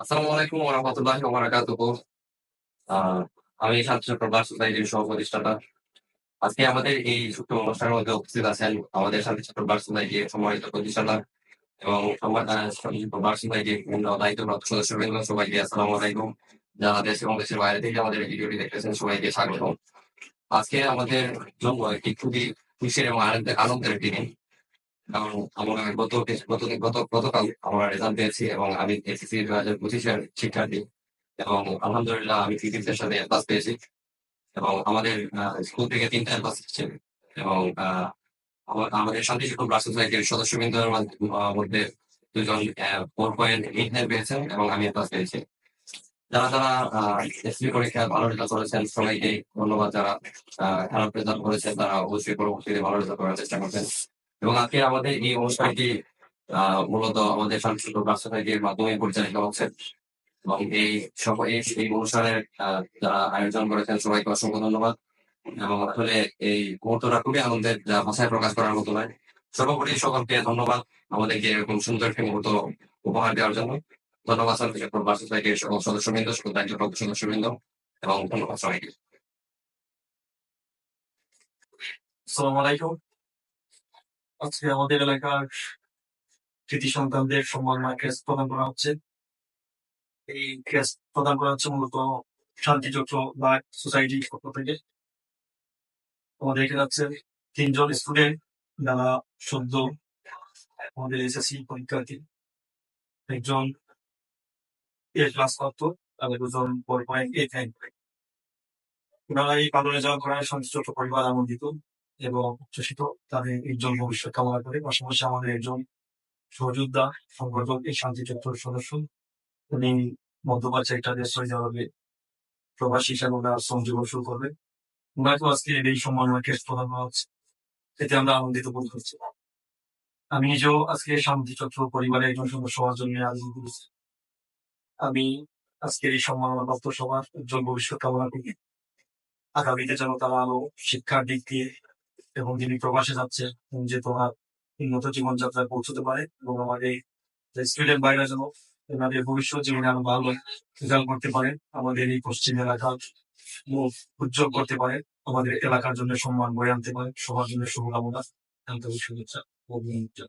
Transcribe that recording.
আসসালামু আলাইকুম ওয়া রাহমাতুল্লাহি ওয়া বারাকাতুহু। আ, আমি ছাত্র প্রবাস সোসাইটির সহ-প্রতিষ্ঠাতা। আজকে আমাদের এই ছোট্ট অনুষ্ঠানের মধ্যে উপস্থিত আছেন আমাদের শান্তি ছাত্র প্রবাস সোসাইটির সম্মানিত প্রতিষ্ঠাতা এবং প্রবাস সোসাইটির বিভিন্ন দায়িত্বপ্রাপ্ত সদস্যবৃন্দ, সবাইকে আসসালামু আলাইকুম। যারা দেশ এবং দেশের বাইরে থেকে আমাদের ভিডিওটি দেখতেছেন, সবাইকে স্বাগতম। আজকে আমাদের জন্য একটি খুবই খুশির এবং আনন্দের আনন্দের দিন। কারণ আমরা গত গত গত গতকাল আমরা রেজাল্ট পেয়েছি এবং আমি এসএসসি ২০২৫ এর শিক্ষার্থী এবং আলহামদুলিল্লাহ আমি থিসিসের সাথে এ পেয়েছি এবং আমাদের স্কুল থেকে ৩ টা এ এসেছে এবং আমাদের শান্তি শিক্ষক রাষ্ট্র সোসাইটির সদস্যবৃন্দের মধ্যে ২ জন অ্যা 4.89 পেয়েছেন এবং আমি এ পেয়েছি। যারা, যারা আ এসএসসি পরীক্ষায় ভালো রেজাল্ট করেছেন সবাইকে ধন্যবাদ। যারা খারাপ রেজাল্ট করেছেন তারা অবশ্যই পরবর্তীতে ভালো রেজাল্ট করার চেষ্টা করবেন। এবং আজকে আমাদের এই অনুষ্ঠানটি মূলত আমাদের শান্তি শিক্ষক মাধ্যমে পরিচালিত হচ্ছে। এবং এই এই অনুষ্ঠানের যারা আয়োজন করেছেন সবাইকে অসংখ্য ধন্যবাদ। এবং আসলে এই মুহূর্তটা খুবই আনন্দের যা ভাষায় প্রকাশ করার মতো নয়। সর্বোপরি সকলকে ধন্যবাদ আমাদেরকে এরকম সুন্দর একটি মুহূর্ত উপহার দেওয়ার জন্য। ধন্যবাদ রাষ্ট্র সোসাইটির সকল সদস্যবৃন্দ, সকল দায়িত্বপ্রাপ্ত সদস্যবৃন্দ এবং ধন্যবাদ সবাইকে। আসসালামু আলাইকুম। আজকে আমাদের এলাকার কৃতি সন্তানদের সম্মাননা ক্রেস্ট প্রদান করা হচ্ছে। এই ক্রেস্ট প্রদান করা হচ্ছে মূলত শান্তি চক্র বা সোসাইটির পক্ষ থেকে। আমাদের এখানে আছে ৩ জন স্টুডেন্ট, যারা সদ্য আমাদের এসএসসি পরীক্ষার্থী। একজন এ ক্লাস প্রাপ্ত আর ২ জন 4.89 উনারা এই ভালো যাওয়া করায় শান্তি চক্র পরিবার আনন্দিত এবং উচ্ছ্বসিত। তাদের উজ্জ্বল ভবিষ্যৎ কামনা করে পাশাপাশি আমাদের একজন সহযোদ্ধা, সংগঠক, এই শান্তি চক্রের সদস্য। উনি মধ্যপ্রাচ্য দেশ সৌদি আরবে প্রবাসী হিসাবে ওনার জীবন শুরু করবে। উনাকেও আজকে এই সম্মাননা ক্রেস্ট প্রদান করা হচ্ছে। এতে আমরা আনন্দিত বোধ করছি। আমি নিজেও আজকে শান্তি চক্র পরিবারের একজন সদস্য হওয়ার জন্য আয়োজন করেছি। আমি আজকের এই সম্মাননা প্রাপ্ত সবার উজ্জ্বল ভবিষ্যৎ কামনা করি। আগামীতে যেন তারা আরও শিক্ষার দিক দিয়ে এবং যিনি প্রবাসে যাচ্ছে যে তোমার উন্নত জীবনযাত্রায় পৌঁছতে পারে এবং আমাদের স্টুডেন্ট ভাইরা যেন এনাদের ভবিষ্যৎ জীবনে আরও ভালো রেজাল্ট করতে পারে আমাদের এই পশ্চিম এলাকার মুখ উজ্জ্বল করতে পারে আমাদের এলাকার জন্য সম্মান বয়ে আনতে পারে সবার জন্য শুভকামনা আন্তরিক শুভেচ্ছা অভিনন্দন।